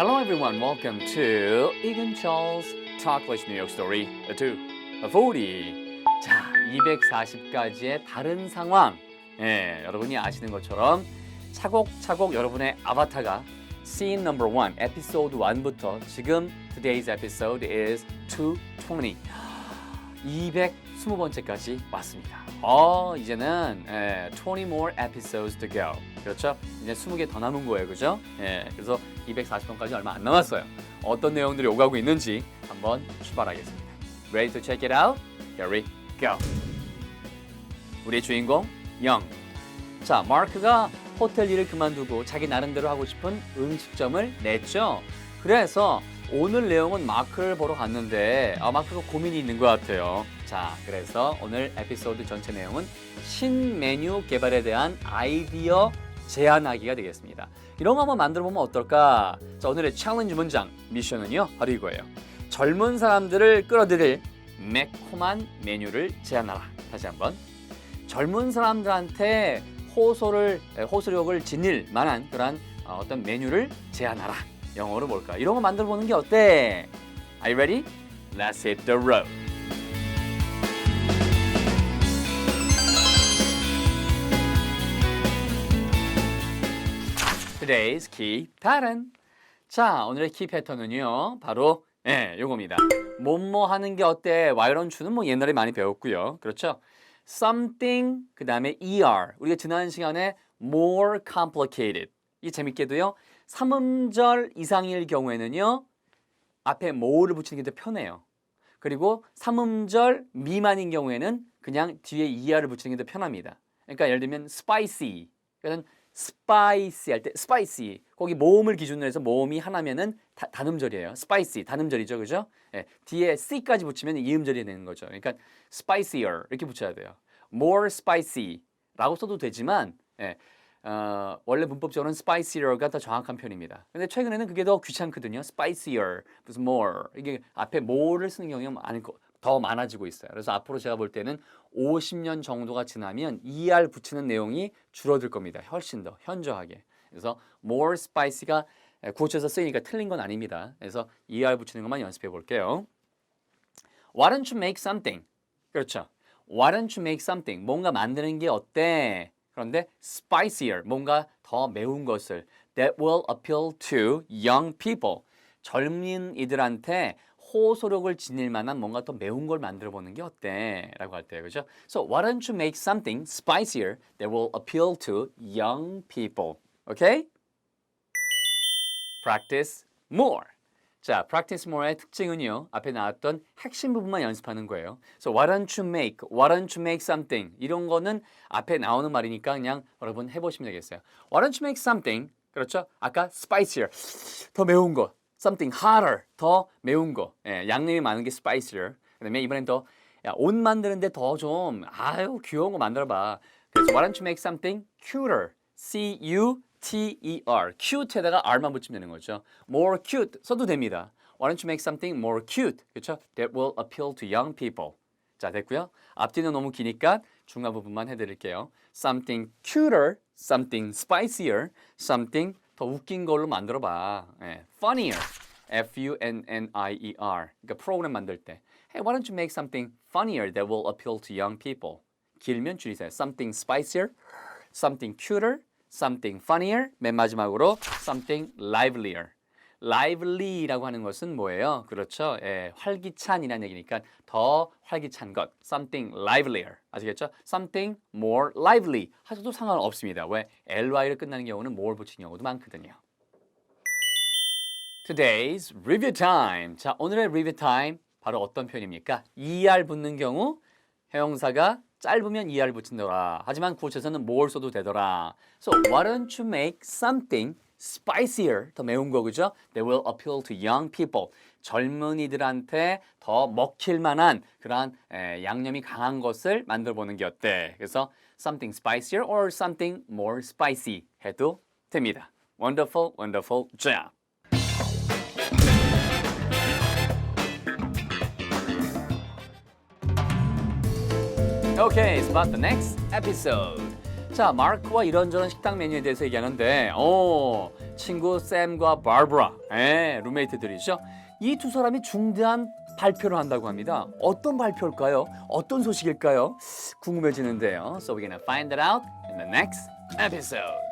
Hello everyone, welcome to Egan Charles Talkless New York Story 2, 40. 자, 240가지의 다른 상황. 예, 여러분이 아시는 것처럼 차곡차곡 여러분의 아바타가 scene number 1, episode 1부터 지금 today's episode is 220. 220번째까지 왔습니다. 어, 이제는 예, 20 more episodes to go. 그렇죠? 이제 20개 더 남은 거예요. 그죠? 예, 그래서 240번까지 얼마 안 남았어요. 어떤 내용들이 오가고 있는지 한번 출발하겠습니다. Ready to check it out? Here we go. 우리 주인공 영. 자, 마크가 호텔 일을 그만두고 자기 나름대로 하고 싶은 음식점을 냈죠. 그래서 오늘 내용은 마크를 보러 갔는데 아, 마크가 고민이 있는 것 같아요. 자, 그래서 오늘 에피소드 전체 내용은 신메뉴 개발에 대한 아이디어 제안하기가 되겠습니다. 이런 거 한번 만들어 보면 어떨까? 자, 오늘의 챌린지 문장 미션은요. 바로 이거예요. 젊은 사람들을 끌어들일 매콤한 메뉴를 제안하라. 다시 한번. 젊은 사람들한테 호소를 호소력을 지닐 만한 그런 어, 어떤 메뉴를 제안하라. 영어로 뭘까? 이런 거 만들어 보는 게 어때? Are you ready? Let's hit the road. Today's. 자, 오늘의 키 패턴은요. 바로 예, 요겁니다. 뭐뭐 하는 게 어때? 와이런추는 뭐 옛날에 많이 배웠고요. 그렇죠? something 그다음에 er. 우리가 지난 시간에 more complicated. 이 재밌게도요. 삼음절 이상일 경우에는요. 앞에 more를 붙이는 게 더 편해요. 그리고 삼음절 미만인 경우에는 그냥 뒤에 er를 붙이는 게 더 편합니다. 그러니까 예를 들면 spicy. 그러니까 spicy 할 때 spicy. 거기 모음을 기준으로 해서 모음이 하나면은 다, 단음절이에요. spicy 단음절이죠. 그죠? 예, 뒤에 c까지 붙이면 이음절이 되는 거죠. 그러니까 spicier 이렇게 붙여야 돼요. more spicy라고 써도 되지만 예, 어, 원래 문법적으로는 spicier가 더 정확한 표현입니다. 근데 최근에는 그게 더 귀찮거든요. spicier, 무슨 more 이게 앞에 more를 쓰는 경우가 거, 더 많아지고 있어요. 그래서 앞으로 제가 볼 때는 50년 정도가 지나면 er 붙이는 내용이 줄어들 겁니다. 훨씬 더 현저하게. 그래서 more spicy가 구어체에서 쓰이니까 틀린 건 아닙니다. 그래서 er 붙이는 것만 연습해 볼게요. Why don't you make something? 그렇죠. Why don't you make something? 뭔가 만드는 게 어때? 그런데 spicier, 뭔가 더 매운 것을 that will appeal to young people. 젊은 이들한테 호소력을 지닐 만한 뭔가 더 매운 걸 만들어 보는 게 어때? 라고 할 때요. 그죠? So why don't you make something spicier that will appeal to young people? Okay? Practice more. 자, practice more의 특징은요. 앞에 나왔던 핵심 부분만 연습하는 거예요. So why don't you make, why don't you make something 이런 거는 앞에 나오는 말이니까 그냥 여러분 해보시면 되겠어요. Why don't you make something 그렇죠? 아까 spicier 더 매운 거, something hotter 더 매운 거, 예, 양념이 많은 게 spicier. 그다음에 이번엔 더 야, 옷 만드는데 더 좀 아유 귀여운 거 만들어봐. 그래서 why don't you make something cuter, C U T-E-R, cute에다가 R만 붙이면 되는 거죠. More cute 써도 됩니다. Why don't you make something more cute? 그렇죠? That will appeal to young people. 자, 됐고요. 앞뒤는 너무 기니까 중간 부분만 해드릴게요. Something cuter, something spicier, something 더 웃긴 걸로 만들어봐. 예, funnier, F-U-N-N-I-E-R. 그러니까 프로그램 만들 때. Hey, why don't you make something funnier that will appeal to young people? 길면 줄이세요. Something spicier, something cuter, something funnier, 맨 마지막으로 something livelier. lively라고 하는 것은 뭐예요? 그렇죠. 예, 활기찬이라는 얘기니까 더 활기찬 것. something livelier. 아시겠죠? something more lively 하셔도 상관없습니다. 왜? ly로 끝나는 경우는 more 붙이는 경우도 많거든요. Today's review time. 자, 오늘의 review time 바로 어떤 표현입니까? er 붙는 경우 형용사가 짧으면 er 붙인더라. 하지만 구어체에서는 more 써도 되더라. So why don't you make something spicier 더 매운 거 그죠? That will appeal to young people. 젊은이들한테 더 먹힐 만한 그러한 에, 양념이 강한 것을 만들어 보는 게 어때? 그래서 something spicier or something more spicy 해도 됩니다. Wonderful, wonderful job. It's about the next episode. 자, 자, 마크와 이런저런 식당 메뉴에 대해서 얘기하는데, 어, 친구 샘과 바브라, 예, 룸메이트들이죠. 이 두 사람이 중대한 발표를 한다고 합니다. 어떤 발표일까요? 어떤 소식일까요? 궁금해지는데요. So we're gonna find it out in the next episode.